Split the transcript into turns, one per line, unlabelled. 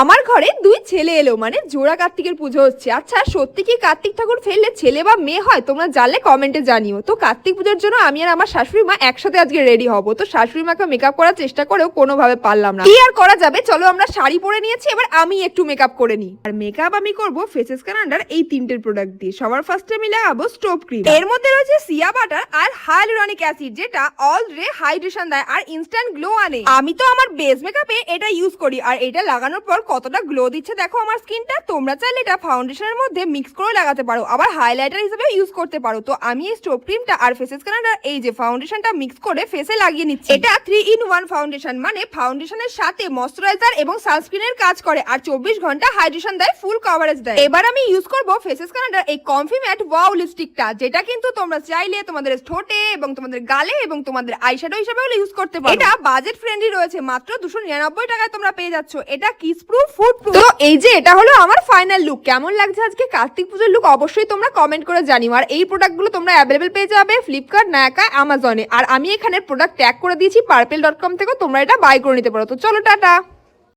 আমার ঘরে দুই ছেলে এলো মানে জোড়া কার্তিকের পুজো হচ্ছে। আচ্ছা সত্যি কি কার্তিক ঠাকুর ফেললে ছেলে বা মেয়ে হয়? তোমরা জানলে কমেন্টে জানিও। তো কার্তিক পুজোর জন্য আমি আর আমার শাশুড়ি মা একসাথে আজকে রেডি হব। তো শাশুড়ি মাকে মেকআপ করার চেষ্টা করেও কোনোভাবে পারলাম না। কি আর করা যাবে? চলো আমরা শাড়ি পরে নিয়েছি, এবার আমি একটু মেকআপ করে নিই। আর মেকআপ আমি করব ফেসেস কানাডার এই তিনটের প্রোডাক্ট দিয়ে। সবার ফার্স্টে আমি লাগাবো স্টোভ ক্রিম এর মধ্যে রয়েছে সিয়া বাটার আর হাইলুরনিক অ্যাসিড যেটা অল রে হাইড্রেশন দেয় আর ইনস্ট্যান্ট গ্লো আনে। আমি তো আমার বেস মেকআপে এটা ইউজ করি, আর এটা লাগানোর পর কতটা গ্লো দিচ্ছে দেখো আমার স্কিনটা। তোমরা চাইলে এটা ফাউন্ডেশনের মধ্যে মিক্স করে লাগাতে পারো। আবার হাইলাইটার হিসেবে ইউজ করতে পারো। তো আমি এই স্টোভ ক্রিমটা আর ফেসেস কানাডার এই যে ফাউন্ডেশনটা মিক্স করে ফেসে লাগিয়ে নিচ্ছি। এটা থ্রি ইন ওয়ান ফাউন্ডেশন মানে ফাউন্ডেশনের সাথে ময়শ্চারাইজার এবং সানস্ক্রিনের কাজ করে আর চব্বিশ ঘণ্টা হাইড্রেশন দেয় ফুল কভারেজ দেয়। এবার আমি ইউজ করব ফেসেস কানাডার এই কমফি ম্যাট ওয়াও লিপস্টিকটা যেটা কিন্তু তোমরা চাইলে তোমাদের ঠোঁটে এবং তোমাদের গালে এবং তোমাদের আইশ্যাডো হিসেবেও ইউজ করতে পারো। এটা বাজেট ফ্রেন্ডলি রয়েছে, মাত্র দুশো নিরানব্বই টাকায় তোমরা পেয়ে যাচ্ছ। এটা কিস প্রুফ ফুড প্রুফ তো এই যে, এটা হলো আমার ফাইনাল লুক কেমন লাগছে আজকে কার্তিক পুজোর লুক অবশ্যই তোমরা কমেন্ট করে জানিও। আর এই প্রোডাক্টগুলো তোমরা অ্যাভেলেবেল পেয়ে যাবে ফ্লিপকার্ট নায়াকা আমাজনে আর আমি এখানে প্রোডাক্ট ট্যাগ করে দিয়েছি পার্পেল ডট কম থেকে তোমরা এটা বাই করে নিতে পারো। তো চলো, টাটা!